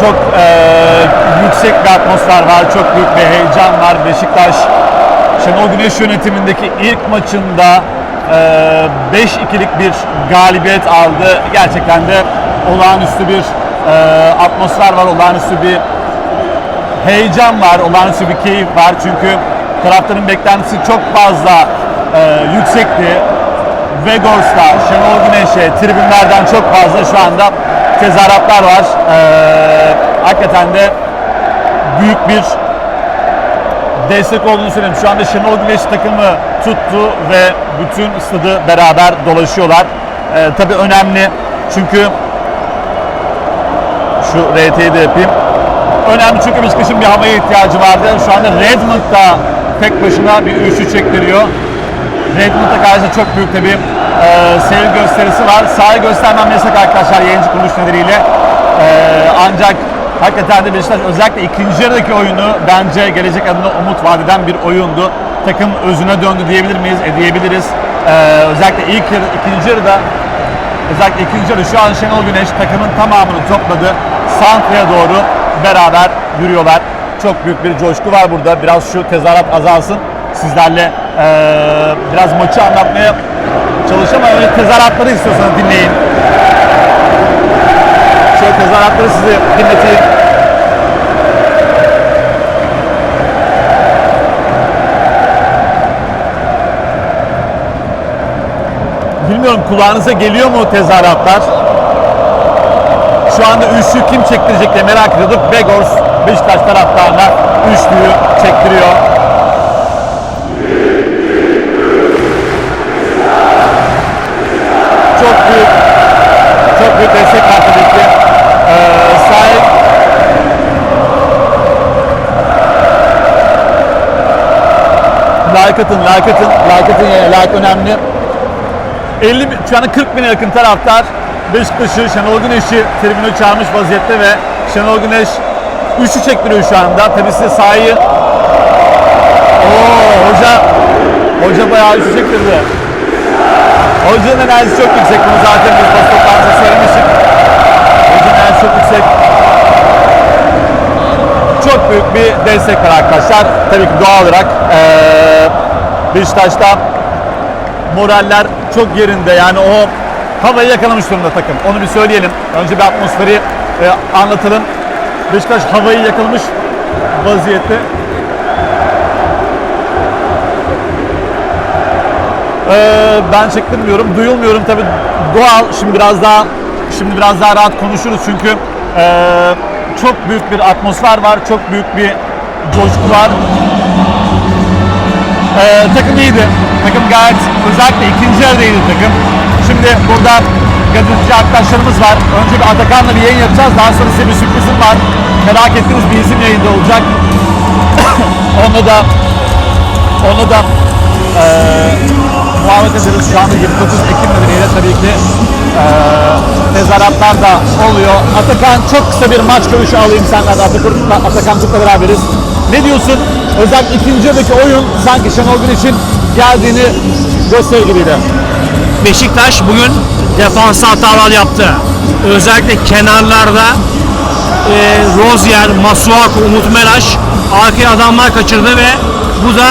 çok e, yüksek bir atmosfer var, çok büyük bir heyecan var. Beşiktaş Şenol Güneş yönetimindeki ilk maçında e, 5-2'lik bir galibiyet aldı. Gerçekten de olağanüstü bir e, atmosfer var, olağanüstü bir heyecan var, olağanüstü bir keyif var. Çünkü taraftarın beklentisi çok fazla e, yüksekti. Vegors'ta, Şenol Güneş'e, tribünlerden çok fazla şu anda tezahüratlar var. E, hakikaten de büyük bir destek olduğunu söyleyeyim. Şu anda Şenol Güneş takımı tuttu ve bütün stadı beraber dolaşıyorlar. E, tabii önemli çünkü şu RT'yi de yapayım. Önemli çünkü Beşiktaş'ın bir havaya ihtiyacı vardı. Şu anda Redmond'da tek başına bir üçlü çektiriyor. Redmond'a karşı çok büyük tabii e, seyir gösterisi var. Sahayı göstermem yasak arkadaşlar yayıncı kuruluş nedeniyle. E, ancak hakikaten de Beşiktaş özellikle ikinci yarıdaki oyunu bence gelecek adına umut vadeden bir oyundu. Takım özüne döndü diyebilir miyiz? E, diyebiliriz. E, özellikle ilk yarı, ikinci yarıda Özellikle ikinci yarı şu an Şenol Güneş takımın tamamını topladı. Santra'ya doğru beraber yürüyorlar. Çok büyük bir coşku var burada. Biraz şu tezahürat azalsın. Sizlerle eee, biraz maçı anlatmaya çalışacağım ama tezahüratları istiyorsanız dinleyin. Şöyle tezahüratları size dinleteyim. Bilmiyorum kulağınıza geliyor mu tezahüratlar? Şu anda üçlü kim çektirecek diye merak ediyorduk. Begors Beşiktaş taraftarına üçlüyü çektiriyor. Çok büyük çok büyük destek var tabii ki. Ee, sahip like atın, like atın, like atın, yani like önemli. 50 bin- şu anda 40 bine yakın taraftar Beşiktaş'ı, Şenol Güneş'i tribüne çağırmış vaziyette ve Şenol Güneş üçü çektiriyor şu anda. Tabii size sahayı Oo, hoca hoca bayağı üçü çektirdi. Hocanın enerjisi çok yüksek. Bunu zaten biz basın toplantısında söylemiştik. Hocanın enerjisi çok yüksek. Çok büyük bir destek var arkadaşlar. Tabii ki doğal olarak eee Beşiktaş'ta moraller çok yerinde. Yani o havayı yakalamış durumda takım. Onu bir söyleyelim. Önce bir atmosferi e, anlatalım. Beşiktaş havayı yakalamış vaziyette. Ee, ben çektirmiyorum, duyulmuyorum tabi doğal. Şimdi biraz daha şimdi biraz daha rahat konuşuruz çünkü ee, çok büyük bir atmosfer var, çok büyük bir coşku var. Ee, takım iyiydi. Takım gayet özellikle ikinci yarıda takım. Şimdi burada gazeteci arkadaşlarımız var. Önce bir Atakan'la bir yayın yapacağız. Daha sonra size bir sürprizim var. Merak ettiğiniz bir isim yayında olacak. onu da onu da eee muhabbet ederiz. Şu anda 29 Ekim nedeniyle tabii ki eee tezahüratlar da oluyor. Atakan çok kısa bir maç görüşü alayım senden. Atakan, Atakan'cıkla beraberiz. Ne diyorsun? Özellikle ikinci yarıdaki oyun sanki Şenol Güneş'in geldiğini gösteriyor gibiydi. Beşiktaş bugün defansa hatalar yaptı. Özellikle kenarlarda e, Rozier, Masuaku, Umut Meraş arkaya adamlar kaçırdı ve bu da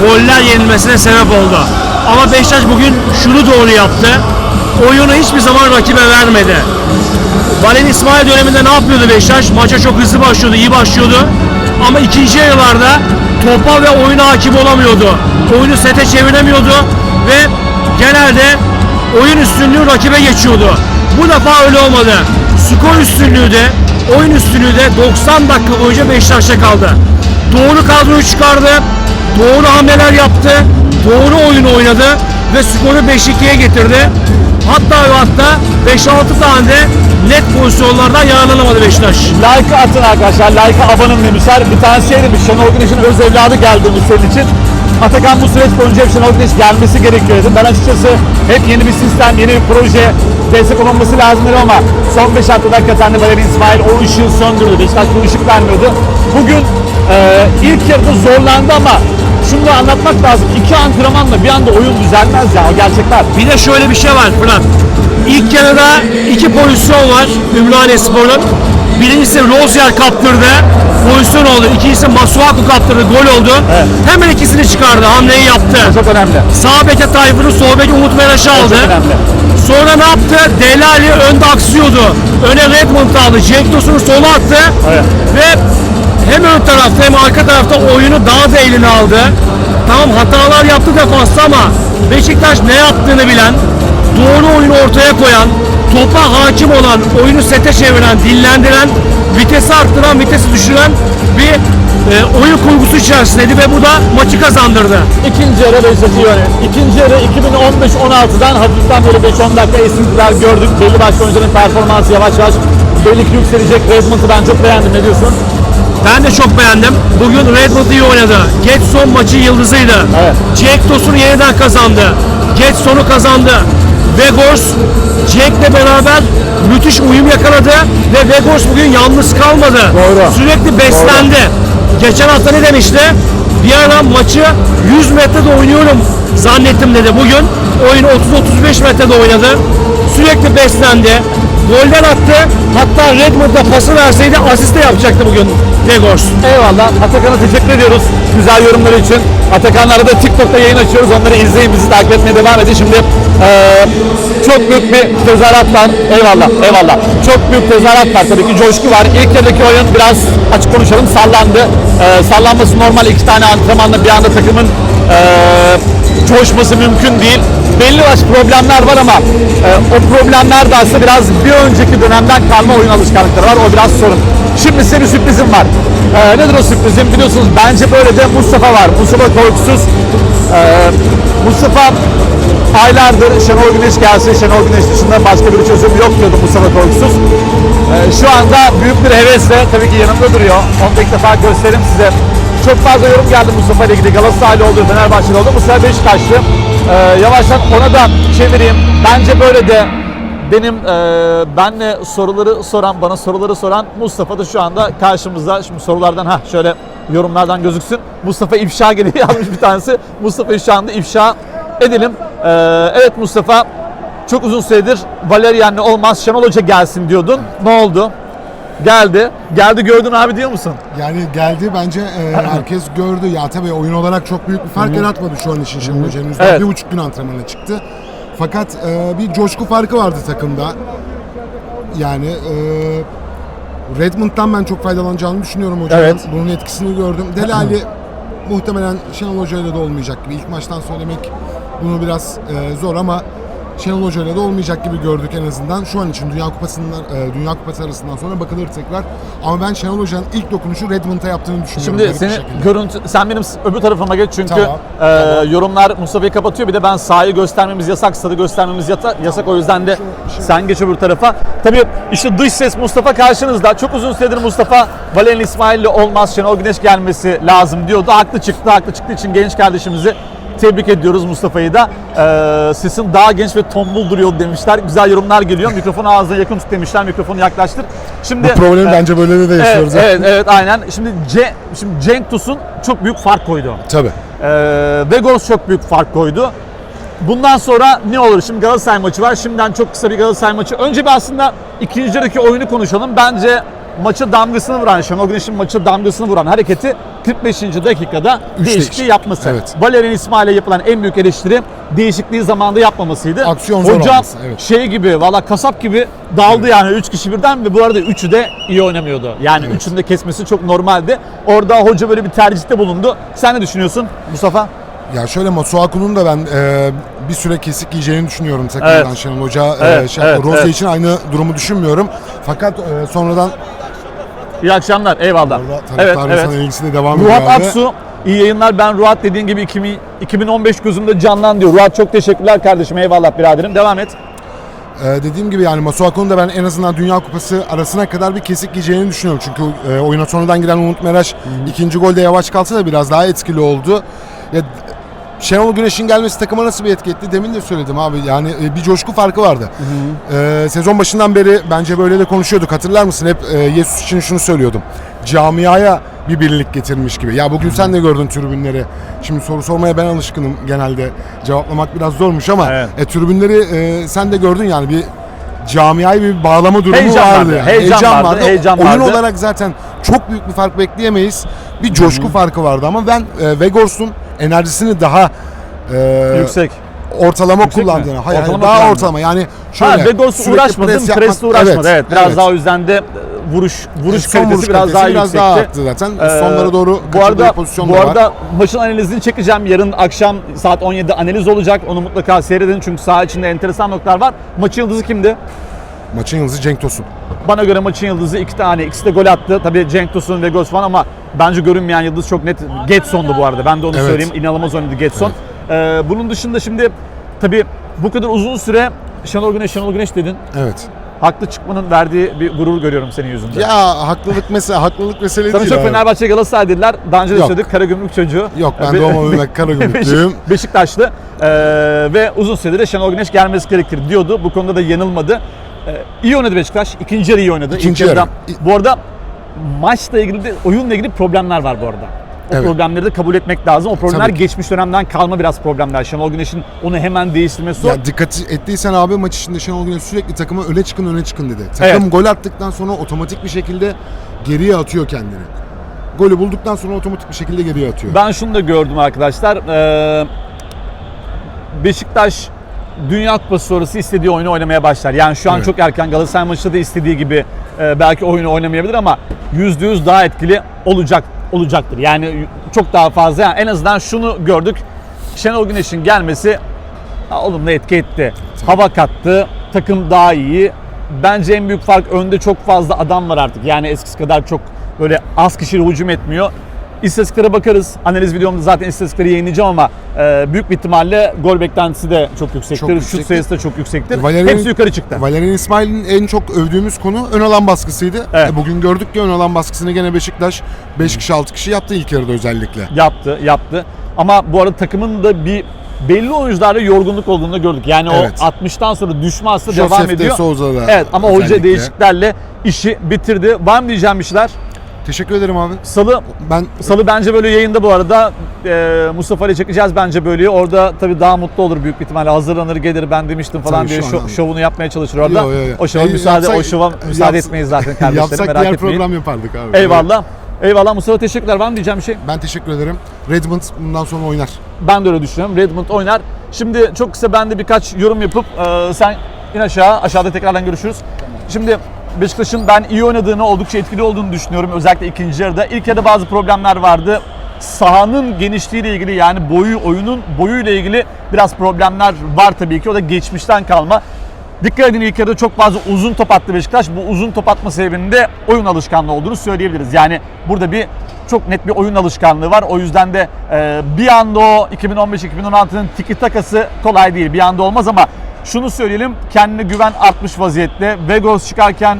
goller yenilmesine sebep oldu. Ama Beşiktaş bugün şunu doğru yaptı. Oyunu hiçbir zaman rakibe vermedi. Valen İsmail döneminde ne yapıyordu Beşiktaş? Maça çok hızlı başlıyordu, iyi başlıyordu. Ama ikinci yarılarda topa ve oyuna hakim olamıyordu. Oyunu sete çeviremiyordu ve genelde oyun üstünlüğü rakibe geçiyordu. Bu defa öyle olmadı. Skor üstünlüğü de, oyun üstünlüğü de 90 dakika boyunca Beşiktaş'ta kaldı. Doğru kadroyu çıkardı, doğru hamleler yaptı, doğru oyun oynadı ve skoru 5-2'ye getirdi. Hatta ve hatta 5-6 tane de net pozisyonlardan yararlanamadı Beşiktaş. Like atın arkadaşlar. Like abanın demişler. Bir tanesi şey demiş. Şenol Güneş'in öz evladı geldi demiş senin için. Atakan bu süreç boyunca hep Şenol Güneş gelmesi gerekiyor dedim. Ben açıkçası hep yeni bir sistem, yeni bir proje destek olunması lazım dedim ama son 5 haftada hakikaten de Valerian İsmail o ışığı söndürdü. Beşiktaş bu ışık vermiyordu. Bugün e, ilk yarıda zorlandı ama şunu da anlatmak lazım. İki antrenmanla bir anda oyun düzelmez ya. O gerçekler. Bir de şöyle bir şey var Fırat. İlk yarıda iki pozisyon var Ümraniye Spor'un. birincisi Rozier kaptırdı. Pozisyon oldu. İkincisi Masuaku kaptırdı. Gol oldu. Evet. Hemen ikisini çıkardı. Hamleyi yaptı. Çok önemli. Sağ beke Tayfun'u, sol beke Umut Meraş'ı aldı. Çok önemli. Sonra ne yaptı? Delali önde aksıyordu. Öne Redmond aldı. Cenk Tosun'u sola attı. Evet. Ve hem ön tarafta hem arka tarafta oyunu daha da eline aldı. Tamam hatalar yaptı defansta ama Beşiktaş ne yaptığını bilen, doğru oyunu ortaya koyan, topa hakim olan, oyunu sete çeviren, dinlendiren, vitesi arttıran, vitesi düşüren bir e, oyun kurgusu içerisindeydi ve bu da maçı kazandırdı. İkinci yarı Beşiktaş'ı yönet. İkinci yarı 2015-16'dan hafiften böyle 5-10 dakika esintiler gördük. Belli başlı oyuncuların performansı yavaş yavaş belli ki yükselecek. Redmond'u ben çok beğendim. Ne diyorsun? Ben de çok beğendim. Bugün Redmond iyi oynadı. Getson maçın yıldızıydı. Evet. Cenk Tosun yeniden kazandı. Getson'u kazandı. Vegors Cenk'le beraber müthiş uyum yakaladı ve Vegors bugün yalnız kalmadı. Doğru. Sürekli beslendi. Geçen hafta ne demişti? Bir ara maçı 100 metrede oynuyorum zannettim dedi. Bugün oyun 30-35 metrede oynadı. Sürekli beslendi. Goller attı. Hatta Redmond'a pası verseydi asist de yapacaktı bugün Vegors. Eyvallah. Atakan'a teşekkür ediyoruz güzel yorumları için. Atakan'larda da TikTok'ta yayın açıyoruz. Onları izleyin, bizi takip etmeye devam edin. Şimdi eee, çok büyük bir tezahürat var. Eyvallah, eyvallah. Çok büyük tezahürat var. Tabii ki coşku var. İlk yarıdaki oyun biraz açık konuşalım sallandı. Eee, sallanması normal. iki tane antrenmanla bir anda takımın eee, coşması mümkün değil. Belli başlı problemler var ama eee, o problemler de aslında biraz bir önceki dönemden kalma oyun alışkanlıkları var. O biraz sorun. Şimdi size bir sürprizim var. Ee, nedir o sürprizim? Biliyorsunuz bence böyle de Mustafa var. Mustafa korkusuz. Ee, Mustafa aylardır Şenol Güneş gelsin, Şenol Güneş dışında başka bir çözüm yok diyordu Mustafa korkusuz. Ee, şu anda büyük bir hevesle tabii ki yanımda duruyor. Onu da ilk defa göstereyim size. Çok fazla yorum geldi Mustafa ile ilgili. Galatasaraylı oldu, Fenerbahçeli oldu. Mustafa Beşiktaşlı. Ee, yavaştan ona da çevireyim. Bence böyle de benim eee benle soruları soran, bana soruları soran Mustafa da şu anda karşımızda. Şimdi sorulardan ha şöyle yorumlardan gözüksün. Mustafa ifşa geliyor yazmış bir tanesi. Mustafa'yı şu anda ifşa edelim. Eee, evet Mustafa çok uzun süredir Valerian'le olmaz Şenol Hoca gelsin diyordun. Ne oldu? Geldi. Geldi gördün abi diyor musun? Yani geldi bence e, herkes gördü. Ya tabii oyun olarak çok büyük bir fark yaratmadı şu an için Şenol Hoca. Henüz Evet. bir buçuk gün antrenmana çıktı. Fakat e, bir coşku farkı vardı takımda. Yani e, Redmond'dan ben çok faydalanacağını düşünüyorum hocanın. Evet. Bunun etkisini gördüm. Delali muhtemelen Şenol Hoca ile de olmayacak gibi. İlk maçtan söylemek bunu biraz e, zor ama Şenol Hoca ile de olmayacak gibi gördük en azından. Şu an için Dünya Kupası'ndan e, Dünya Kupası arasından sonra bakılır tekrar. Ama ben Şenol Hoca'nın ilk dokunuşu Redmond'a yaptığını düşünüyorum. Şimdi seni görüntü sen benim öbür tarafıma geç çünkü Tamam, eee, tamam. yorumlar Mustafa'yı kapatıyor. Bir de ben sahayı göstermemiz yasak, stadı göstermemiz yata- yasak. O yüzden de sen geç öbür tarafa. Tabii işte dış ses Mustafa karşınızda. Çok uzun süredir Mustafa Valerian İsmail'le olmaz. Şenol Güneş gelmesi lazım diyordu. Haklı çıktı. Haklı çıktığı için genç kardeşimizi tebrik ediyoruz Mustafa'yı da. Eee sesin daha genç ve tombul duruyor demişler. Güzel yorumlar geliyor. Mikrofonu ağzına yakın tut demişler. Mikrofonu yaklaştır. Şimdi Bu problemi eee, bence böyle de, de Evet, yaşıyoruz. evet, evet, aynen. Şimdi, Ce, şimdi Cenk Tosun çok büyük fark koydu. Tabii. Ee, Vegors çok büyük fark koydu. Bundan sonra ne olur? Şimdi Galatasaray maçı var. Şimdiden çok kısa bir Galatasaray maçı. Önce bir aslında ikinci yarıdaki oyunu konuşalım. Bence maça damgasını vuran, Şenol Güneş'in maça damgasını vuran hareketi 45. dakikada Üç değişikliği değişik. yapması. Evet. Valerian İsmail'e yapılan en büyük eleştiri değişikliği zamanında yapmamasıydı. Aksiyon zor Hoca olması, evet. şey gibi valla kasap gibi daldı yani 3 kişi birden ve bu arada üçü de iyi oynamıyordu. Yani Evet. de kesmesi çok normaldi. Orada hoca böyle bir tercihte bulundu. Sen ne düşünüyorsun Mustafa? Ya şöyle Masuaku'nun da ben e, bir süre kesik yiyeceğini düşünüyorum takımdan Evet. Şenol Hoca. E, Evet, şey, evet, Rossi evet. için aynı durumu düşünmüyorum. Fakat e, sonradan İyi akşamlar. Eyvallah. orada Evet, evet. sana ilgisi de devam ediyor. Ruhat. Aksu iyi yayınlar. Ben Ruhat dediğin gibi 2000 2015 gözümde canlan diyor. Ruhat çok teşekkürler kardeşim. Eyvallah biraderim. Devam et. E, dediğim gibi yani Masuaku'nun da ben en azından Dünya Kupası arasına kadar bir kesik yiyeceğini düşünüyorum. Çünkü e, oyuna sonradan giren Umut Meraş ikinci golde yavaş kalsa da biraz daha etkili oldu. Ya, Şenol Güneş'in gelmesi takıma nasıl bir etki etti? Demin de söyledim abi. Yani e, bir coşku farkı vardı. E, sezon başından beri bence böyle de konuşuyorduk. Hatırlar mısın? Hep e, Jesus için şunu söylüyordum. Camiaya bir birlik getirmiş gibi. Ya bugün sen de gördün tribünleri. Şimdi soru sormaya ben alışkınım genelde. Cevaplamak biraz zormuş ama Evet. e, tribünleri e, sen de gördün yani bir camiayı bir bağlama durumu Heyecan vardı. vardı, yani. heyecan vardı, heyecan Oyun vardı. olarak zaten çok büyük bir fark bekleyemeyiz. Bir coşku farkı vardı ama ben e, Vegors'un enerjisini daha e, Yüksek. ortalama Yüksek mi? kullandığını. Hayır, Ortalama daha kullandı. ortalama. Yani şöyle. Ha, sürekli uğraşmadı, pres presle uğraşmadı. Evet, biraz evet. daha o yüzden de vuruş vuruş son kalitesi vuruş biraz daha biraz yüksekti. daha arttı zaten. Ee, Sonlara doğru bu arada pozisyon bu da var. arada maçın analizini çekeceğim. Yarın akşam saat 17'de analiz olacak. Onu mutlaka seyredin çünkü saha içinde enteresan noktalar var. Maçın yıldızı kimdi? Maçın yıldızı Cenk Tosun. Bana göre maçın yıldızı iki tane. İkisi de gol attı. Tabii Cenk Tosun ve Gos falan ama bence görünmeyen yıldız çok net Getson'du bu arada. Ben de onu Evet. söyleyeyim. İnanılmaz oynadı Getson. Ee, bunun dışında şimdi tabii bu kadar uzun süre Şenol Güneş, Şenol Güneş dedin. Evet. Haklı çıkmanın verdiği bir gurur görüyorum senin yüzünde. Ya haklılık mesele haklılık mesele Sana değil. çok abi. Fenerbahçe Galatasaray dediler. Daha önce de Yok. söyledik Karagümrük çocuğu. Yok, ben Be- doğma büyüme Karagümrüklüyüm. Beşik- Beşiktaşlı Ee, ve uzun süredir de Şenol Güneş gelmesi gerekir diyordu. Bu konuda da yanılmadı. Ee, iyi oynadı Beşiktaş. İkinci yarı iyi oynadı. İkinci İlk yarı. Bu arada maçla ilgili de oyunla ilgili problemler var bu arada. O Evet. problemleri de kabul etmek lazım. O problemler Tabii ki. geçmiş dönemden kalma biraz problemler. Şenol Güneş'in onu hemen değiştirmesi zor. Ya dikkat ettiysen abi maç içinde Şenol Güneş sürekli takıma öne çıkın öne çıkın dedi. Takım Evet. gol attıktan sonra otomatik bir şekilde geriye atıyor kendini. Golü bulduktan sonra otomatik bir şekilde geriye atıyor. Ben şunu da gördüm arkadaşlar. Ee, Beşiktaş Dünya Kupası sonrası istediği oyunu oynamaya başlar. Yani şu an Evet. çok erken Galatasaray maçında da istediği gibi e, belki oyunu oynamayabilir ama %100 daha etkili olacak olacaktır. Yani çok daha fazla yani en azından şunu gördük. Şenol Güneş'in gelmesi olumlu etki etti. Hava kattı, takım daha iyi. Bence en büyük fark önde çok fazla adam var artık. Yani eskisi kadar çok böyle az kişiyle hücum etmiyor. İstatistiklere bakarız. Analiz videomda zaten istatistikleri yayınlayacağım ama e, büyük bir ihtimalle gol beklentisi de çok yüksektir. Çok Şut sayısı da çok yüksektir. Valerian- Hepsi yukarı çıktı. Valerian İsmail'in en çok övdüğümüz konu ön alan baskısıydı. Evet. E, bugün gördük ki ön alan baskısını gene Beşiktaş 5 kişi 6 kişi yaptı ilk yarıda özellikle. Yaptı, yaptı. Ama bu arada takımın da bir belli oyuncularda yorgunluk olduğunu da gördük. Yani Evet. o 60'tan sonra düşme Josef devam de ediyor. Souza'da Evet ama hoca özellikle. değişikliklerle işi bitirdi. Var mı diyeceğim bir şeyler? Teşekkür ederim abi. Salı Ben Salı bence böyle yayında bu arada e, Mustafa ile çekeceğiz bence böyle. Orada tabii daha mutlu olur büyük bir ihtimalle. Hazırlanır gelir ben demiştim falan Tabii diye şu şo- an- şovunu yapmaya çalışır orada. Yo, yo, yo. O şova E, müsaade yapsak- o şova müsaade yaps- etmeyiz zaten kardeşlerim yapsak merak diğer etmeyin. program yapardık abi. Eyvallah. Eyvallah Mustafa teşekkürler. Var mı diyeceğim bir şey? Ben teşekkür ederim. Redmond bundan sonra oynar. Ben de öyle düşünüyorum. Redmond oynar. Şimdi çok kısa ben de birkaç yorum yapıp e, sen in aşağı. Aşağıda tekrardan görüşürüz. Şimdi Beşiktaş'ın ben iyi oynadığını, oldukça etkili olduğunu düşünüyorum. Özellikle ikinci yarıda. İlk yarıda bazı problemler vardı. Sahanın genişliğiyle ilgili yani boyu, oyunun boyuyla ilgili biraz problemler var tabii ki. O da geçmişten kalma. Dikkat edin ilk yarıda çok fazla uzun top attı Beşiktaş. Bu uzun top atma sebebinin de oyun alışkanlığı olduğunu söyleyebiliriz. Yani burada bir çok net bir oyun alışkanlığı var. O yüzden de e, bir anda o 2015-2016'nın tiki takası kolay değil. Bir anda olmaz ama şunu söyleyelim kendine güven artmış vaziyette. Vegos çıkarken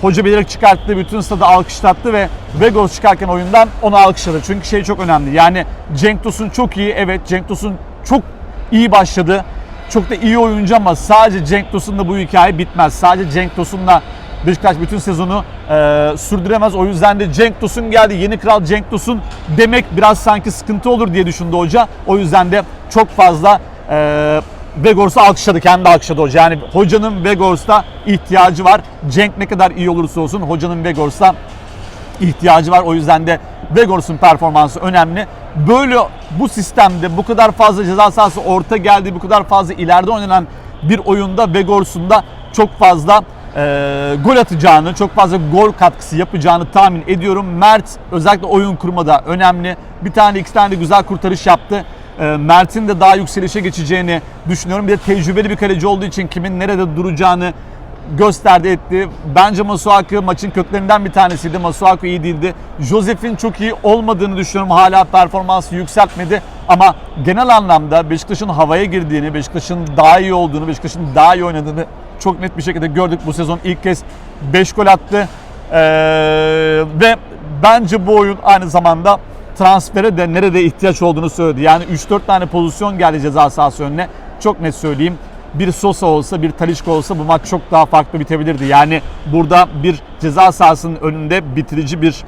hoca bilerek çıkarttı, bütün stadı alkışlattı ve Vegos çıkarken oyundan onu alkışladı. Çünkü şey çok önemli. Yani Cenk Tosun çok iyi. Evet Cenk Tosun çok iyi başladı. Çok da iyi oyuncu ama sadece Cenk Tosun'la bu hikaye bitmez. Sadece Cenk Tosun'la Beşiktaş bütün sezonu e, sürdüremez. O yüzden de Cenk Tosun geldi. Yeni kral Cenk Tosun demek biraz sanki sıkıntı olur diye düşündü hoca. O yüzden de çok fazla e, Vegors'u alkışladı. Kendi alkışladı hoca. Yani hocanın Vegors'ta ihtiyacı var. Cenk ne kadar iyi olursa olsun hocanın Vegors'ta ihtiyacı var. O yüzden de Vegors'un performansı önemli. Böyle bu sistemde bu kadar fazla ceza sahası orta geldi, bu kadar fazla ileride oynanan bir oyunda Vegors'un da çok fazla e, gol atacağını, çok fazla gol katkısı yapacağını tahmin ediyorum. Mert özellikle oyun kurmada önemli. Bir tane iki tane de güzel kurtarış yaptı. E, Mert'in de daha yükselişe geçeceğini düşünüyorum. Bir de tecrübeli bir kaleci olduğu için kimin nerede duracağını gösterdi etti. Bence Masuaku maçın köklerinden bir tanesiydi. Masuaku iyi değildi. Josef'in çok iyi olmadığını düşünüyorum. Hala performansı yükseltmedi. Ama genel anlamda Beşiktaş'ın havaya girdiğini, Beşiktaş'ın daha iyi olduğunu, Beşiktaş'ın daha iyi oynadığını çok net bir şekilde gördük. Bu sezon ilk kez 5 gol attı. Ee, ve bence bu oyun aynı zamanda transfere de nerede ihtiyaç olduğunu söyledi. Yani 3-4 tane pozisyon geldi ceza sahası önüne. Çok net söyleyeyim bir Sosa olsa, bir Talişka olsa bu maç çok daha farklı bitebilirdi. Yani burada bir ceza sahasının önünde bitirici bir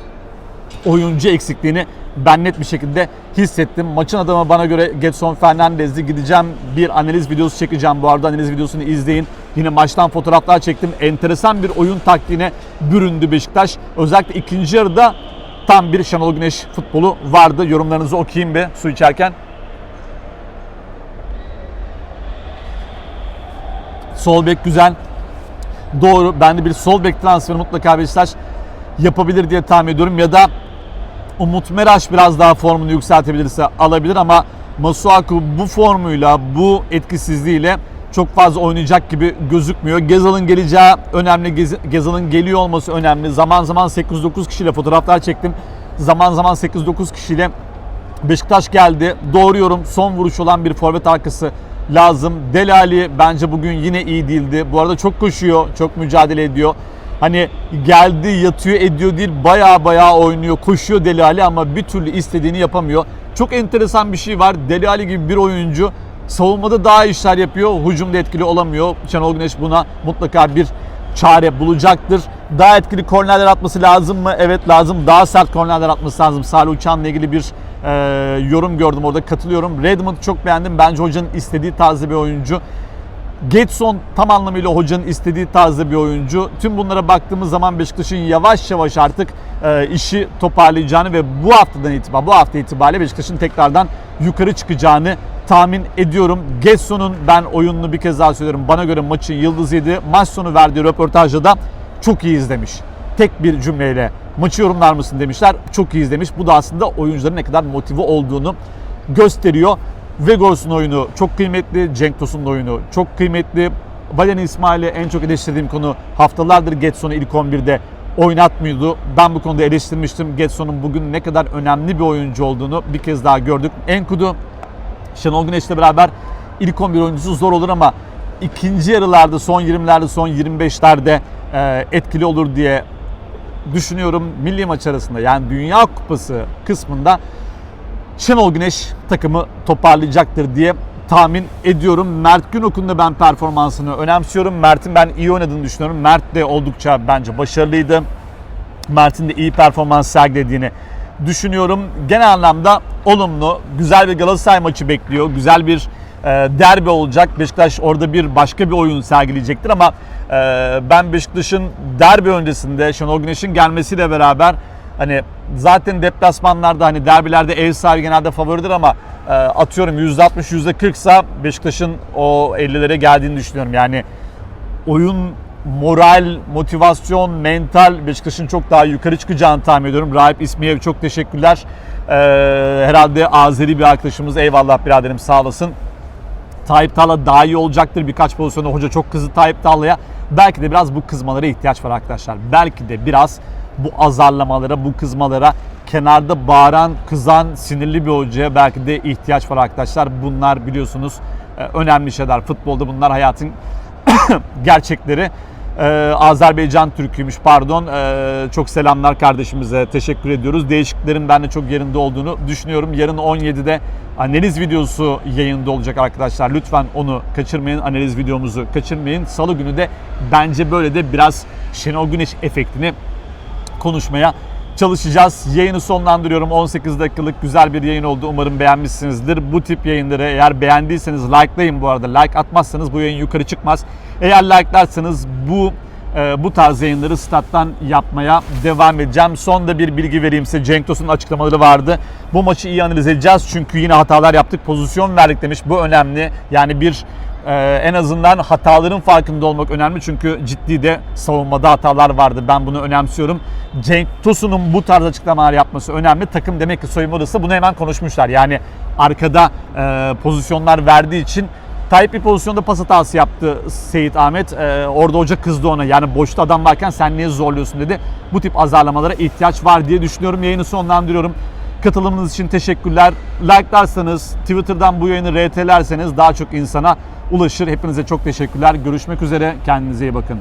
oyuncu eksikliğini ben net bir şekilde hissettim. Maçın adamı bana göre Getson Fernandez'di. Gideceğim bir analiz videosu çekeceğim bu arada. Analiz videosunu izleyin. Yine maçtan fotoğraflar çektim. Enteresan bir oyun taktiğine büründü Beşiktaş. Özellikle ikinci yarıda tam bir Şenol Güneş futbolu vardı. Yorumlarınızı okuyayım bir su içerken. Sol bek güzel. Doğru. Ben de bir sol bek transferi mutlaka Beşiktaş yapabilir diye tahmin ediyorum. Ya da Umut Meraş biraz daha formunu yükseltebilirse alabilir ama Masuaku bu formuyla, bu etkisizliğiyle çok fazla oynayacak gibi gözükmüyor. Gezal'ın geleceği önemli. Gez- Gezal'ın geliyor olması önemli. Zaman zaman 8-9 kişiyle fotoğraflar çektim. Zaman zaman 8-9 kişiyle Beşiktaş geldi. Doğru yorum. Son vuruş olan bir forvet arkası lazım. Delali bence bugün yine iyi değildi. Bu arada çok koşuyor, çok mücadele ediyor. Hani geldi, yatıyor, ediyor değil. Baya baya oynuyor, koşuyor Delali ama bir türlü istediğini yapamıyor. Çok enteresan bir şey var. Delali gibi bir oyuncu savunmada daha iyi işler yapıyor. Hücumda etkili olamıyor. Şenol Güneş buna mutlaka bir çare bulacaktır. Daha etkili kornerler atması lazım mı? Evet lazım. Daha sert kornerler atması lazım. Salih Uçan'la ilgili bir e, yorum gördüm orada katılıyorum. Redmond'u çok beğendim. Bence hocanın istediği tarzda bir oyuncu. Getson tam anlamıyla hocanın istediği tarzda bir oyuncu. Tüm bunlara baktığımız zaman Beşiktaş'ın yavaş yavaş artık e, işi toparlayacağını ve bu haftadan itibaren bu hafta itibariyle Beşiktaş'ın tekrardan yukarı çıkacağını tahmin ediyorum. Getson'un ben oyununu bir kez daha söylüyorum. Bana göre maçın yıldızıydı. Maç sonu verdiği röportajda da çok iyi izlemiş. Tek bir cümleyle maçı yorumlar mısın demişler. Çok iyi izlemiş. Bu da aslında oyuncuların ne kadar motive olduğunu gösteriyor. Vegors'un oyunu çok kıymetli. Cenk Tosun'un oyunu çok kıymetli. Valerian İsmail'i en çok eleştirdiğim konu haftalardır Getson'u ilk 11'de oynatmıyordu. Ben bu konuda eleştirmiştim. Getson'un bugün ne kadar önemli bir oyuncu olduğunu bir kez daha gördük. Enkudu Şenol Güneş'le beraber ilk 11 oyuncusu zor olur ama ikinci yarılarda, son 20'lerde, son 25'lerde e, etkili olur diye düşünüyorum. Milli maç arasında yani Dünya Kupası kısmında Şenol Güneş takımı toparlayacaktır diye tahmin ediyorum. Mert Günok'un da ben performansını önemsiyorum. Mert'in ben iyi oynadığını düşünüyorum. Mert de oldukça bence başarılıydı. Mert'in de iyi performans sergilediğini düşünüyorum. Genel anlamda olumlu, güzel bir Galatasaray maçı bekliyor. Güzel bir e, derbi olacak. Beşiktaş orada bir başka bir oyun sergileyecektir ama e, ben Beşiktaş'ın derbi öncesinde Şenol Güneş'in gelmesiyle beraber hani zaten deplasmanlarda hani derbilerde ev sahibi genelde favoridir ama e, atıyorum %60 %40 sa Beşiktaş'ın o 50'lere geldiğini düşünüyorum. Yani oyun moral, motivasyon, mental Beşiktaş'ın çok daha yukarı çıkacağını tahmin ediyorum. Rahip İsmiyev çok teşekkürler. Ee, herhalde Azeri bir arkadaşımız. Eyvallah biraderim sağ olasın. Tayyip Talha daha iyi olacaktır. Birkaç pozisyonda hoca çok kızdı Tayyip Talha'ya. Belki de biraz bu kızmalara ihtiyaç var arkadaşlar. Belki de biraz bu azarlamalara, bu kızmalara kenarda bağıran, kızan, sinirli bir hocaya belki de ihtiyaç var arkadaşlar. Bunlar biliyorsunuz e, önemli şeyler. Futbolda bunlar hayatın gerçekleri. Ee, Azerbaycan Türk'üymüş pardon. Ee, çok selamlar kardeşimize. Teşekkür ediyoruz. Değişikliklerin ben de çok yerinde olduğunu düşünüyorum. Yarın 17'de analiz videosu yayında olacak arkadaşlar. Lütfen onu kaçırmayın. Analiz videomuzu kaçırmayın. Salı günü de bence böyle de biraz Şenol Güneş efektini konuşmaya çalışacağız. Yayını sonlandırıyorum. 18 dakikalık güzel bir yayın oldu. Umarım beğenmişsinizdir. Bu tip yayınları eğer beğendiyseniz likelayın bu arada. Like atmazsanız bu yayın yukarı çıkmaz. Eğer likelarsanız bu e, bu tarz yayınları stat'tan yapmaya devam edeceğim. Son da bir bilgi vereyim size. Cenk Tosun'un açıklamaları vardı. Bu maçı iyi analiz edeceğiz. Çünkü yine hatalar yaptık. Pozisyon verdik demiş. Bu önemli. Yani bir ee, en azından hataların farkında olmak önemli çünkü ciddi de savunmada hatalar vardı. Ben bunu önemsiyorum. Cenk Tosun'un bu tarz açıklamalar yapması önemli. Takım demek ki soyunma odası bunu hemen konuşmuşlar. Yani arkada e, pozisyonlar verdiği için Tayyip bir pozisyonda pas hatası yaptı Seyit Ahmet. Ee, orada hoca kızdı ona. Yani boşta adam varken sen niye zorluyorsun dedi. Bu tip azarlamalara ihtiyaç var diye düşünüyorum. Yayını sonlandırıyorum. Katılımınız için teşekkürler. Like'larsanız, Twitter'dan bu yayını RT'lerseniz daha çok insana ulaşır. Hepinize çok teşekkürler. Görüşmek üzere. Kendinize iyi bakın.